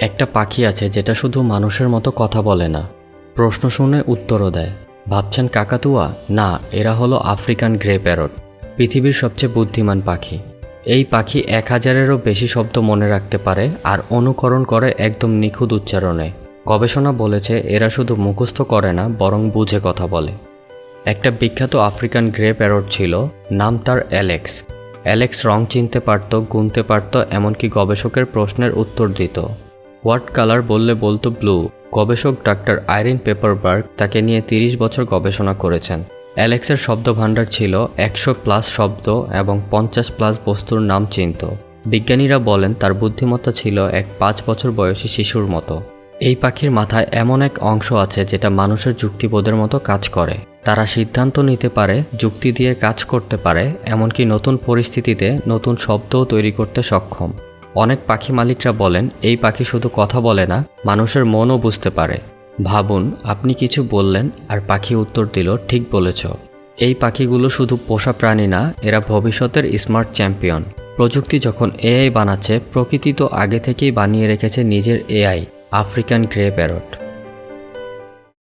একটা পাখি আছে যেটা শুধু মানুষের মতো কথা বলে না। প্রশ্ন শুনে উত্তরও দেয়। ভাবছেন কাকাতুয়া? না, এরা হলো আফ্রিকান গ্রে প্যারট, পৃথিবীর সবচেয়ে বুদ্ধিমান পাখি। এই পাখি এক হাজারেরও বেশি শব্দ মনে রাখতে পারে আর অনুকরণ করে একদম নিখুঁত উচ্চারণে। গবেষণা বলেছে এরা শুধু মুখস্থ করে না, বরং বুঝে কথা বলে। একটা বিখ্যাত আফ্রিকান গ্রে প্যারট ছিল, নাম তার অ্যালেক্স। অ্যালেক্স রং চিনতে পারত, গুনতে পারত, এমনকি গবেষকের প্রশ্নের উত্তর দিত। হোয়াট কালার বললে বলতো ব্লু? গবেষক ডাক্তার আইরিন পেপারবার্গ তাকে নিয়ে তিরিশ বছর গবেষণা করেছেন। অ্যালেক্সের শব্দভাণ্ডার ছিল একশো প্লাস শব্দ এবং পঞ্চাশ প্লাস বস্তুর নাম চিনত। বিজ্ঞানীরা বলেন তার বুদ্ধিমত্তা ছিল এক পাঁচ বছর বয়সী শিশুর মতো। এই পাখির মাথায় এমন এক অংশ আছে যেটা মানুষের যুক্তিবোধের মতো কাজ করে। তারা সিদ্ধান্ত নিতে পারে, যুক্তি দিয়ে কাজ করতে পারে, এমনকি নতুন পরিস্থিতিতে নতুন শব্দও তৈরি করতে সক্ষম। অনেক পাখি মালিকরা বলেন, এই পাখি শুধু কথা বলে না, মানুষের মনও বুঝতে পারে। ভাবুন, আপনি কিছু বললেন আর পাখি উত্তর দিল, ঠিক বলেছ। এই পাখিগুলো শুধু পোষা প্রাণী না, এরা ভবিষ্যতের স্মার্ট চ্যাম্পিয়ন। প্রযুক্তি যখন এআই বানাচ্ছে, প্রকৃতি তো আগে থেকেই বানিয়ে রেখেছে নিজের এআই, আফ্রিকান গ্রে প্যারট।